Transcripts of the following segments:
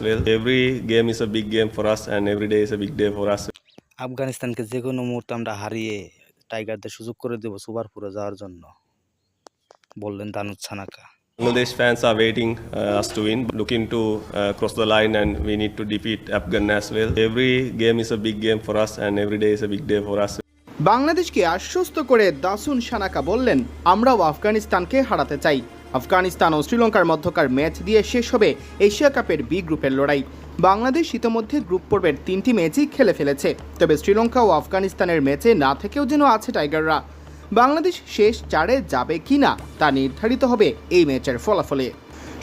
well. Every game is a big game for us, and every day is a big day for us. আফগানিস্তানকে যে কোনো মুহূর্তে আমরা হারিয়ে টাইগারদের সুযোগ করে দেবো সুপার ফোরে যাওয়ার জন্য বললেন দানুদ ছানাকা Bangladesh fans are waiting uh, us to win, looking to uh, cross the line, and we need to defeat Afghan as well. Every game is a big game for us, and every day is a big day for us. বাংলাদেশকে আশ্বস্ত করে দাসুন সানাকা বললেন আমরাও আফগানিস্তানকে হারাতে চাই আফগানিস্তান ও শ্রীলঙ্কার মধ্যকার ম্যাচ দিয়ে শেষ হবে এশিয়া কাপের বি গ্রুপের লড়াই। বাংলাদেশ ইতোমধ্যে গ্রুপ পর্বের তিনটি ম্যাচই খেলে ফেলেছে, তবে শ্রীলঙ্কা ও আফগানিস্তানের ম্যাচে না থেকেও যেন আছে টাইগাররা। বাংলাদেশ শেষ চারে যাবে কিনা তা নির্ধারিত হবে এই ম্যাচের ফলাফলে।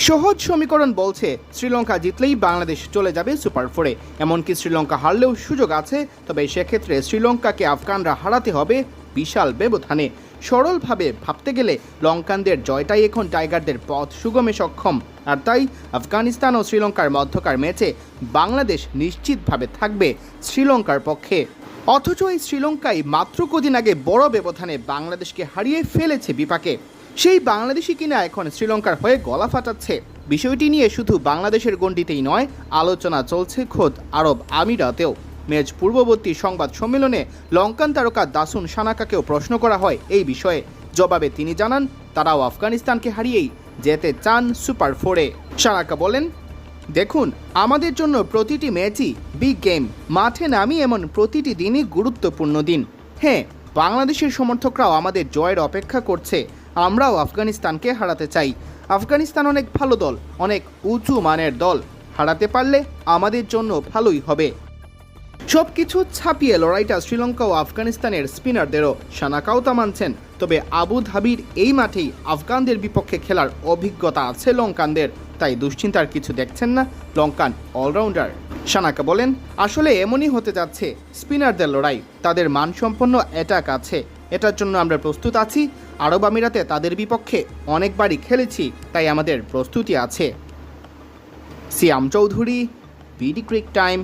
সহজ সমীকরণ বলছে, শ্রীলঙ্কা জিতলেই বাংলাদেশ চলে যাবে সুপার ফোরে। এমনকি শ্রীলঙ্কা হারলেও সুযোগ আছে, তবে সেক্ষেত্রে শ্রীলঙ্কাকে আফগানরা হারাতে হবে বিশাল ব্যবধানে। সরলভাবে ভাবতে গেলে লঙ্কানদের জয়টাই এখন টাইগারদের পথ সুগমে সক্ষম। আর তাই আফগানিস্তান ও শ্রীলঙ্কার মধ্যকার ম্যাচে বাংলাদেশ নিশ্চিতভাবে থাকবে শ্রীলঙ্কার পক্ষে। অথচ এই শ্রীলঙ্কায় মাত্র কদিন আগে বড় ব্যবধানে বাংলাদেশকে হারিয়ে ফেলেছে বিপাকে। সেই বাংলাদেশি কিনা এখন শ্রীলঙ্কার হয়ে গলা ফাটাচ্ছে। বিষয়টি নিয়ে শুধু বাংলাদেশের গণ্ডিতেই নয়, আলোচনা চলছে খোদ আরব আমিরাতেও। ম্যাচ পূর্ববর্তী সংবাদ সম্মেলনে লঙ্কান তারকা দাসুন সানাকাকেও প্রশ্ন করা হয় এই বিষয়ে। জবাবে তিনি জানান, তারাও আফগানিস্তানকে হারিয়েই যেতে চান সুপার ফোরে। সানাকা বলেন, দেখুন, আমাদের জন্য প্রতিটি ম্যাচই বিগ গেম। মাঠে নামি এমন প্রতিটি দিনই গুরুত্বপূর্ণ দিন। হ্যাঁ বাংলাদেশের সমর্থকরাও আমাদের জয়ের অপেক্ষা করছে। আমরাও আফগানিস্তানকে হারাতে চাই। আফগানিস্তান অনেক ভালো দল, অনেক উঁচু মানের দল। হারাতে পারলে আমাদের জন্য ভালোই হবে। সব কিছু ছাপিয়ে লড়াইটা শ্রীলঙ্কা ও আফগানিস্তানের স্পিনারদেরও সানাকাও তা মানছেন। তবে আবু ধাবির এই মাঠেই আফগানদের বিপক্ষে খেলার অভিজ্ঞতা আছে লঙ্কানদের, তাই দুশ্চিন্তার কিছু দেখছেন না লঙ্কান অলরাউন্ডার। সানাকা বলেন, আসলে এমনই হতে যাচ্ছে, স্পিনারদের লড়াই, তাদের মানসম্পন্ন অ্যাটাক আছে, এটার জন্য আমরা প্রস্তুত আছি, আরব আমিরাতে তাদের বিপক্ষে অনেকবারই খেলেছি, তাই আমাদের প্রস্তুতি আছে। Siam Chowdhury, BD cric time.